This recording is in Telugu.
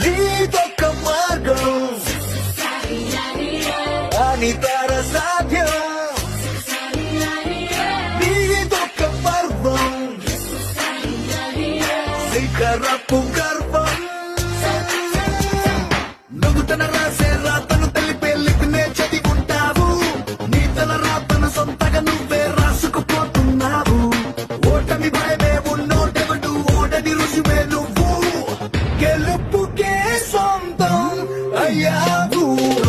నీదొక్క మార్గం. అని తర సాధ్యం. నీదొక్క పర్వం. శిఖరపు గర్వం. నువ్వు తన రాసే రాతను Oh.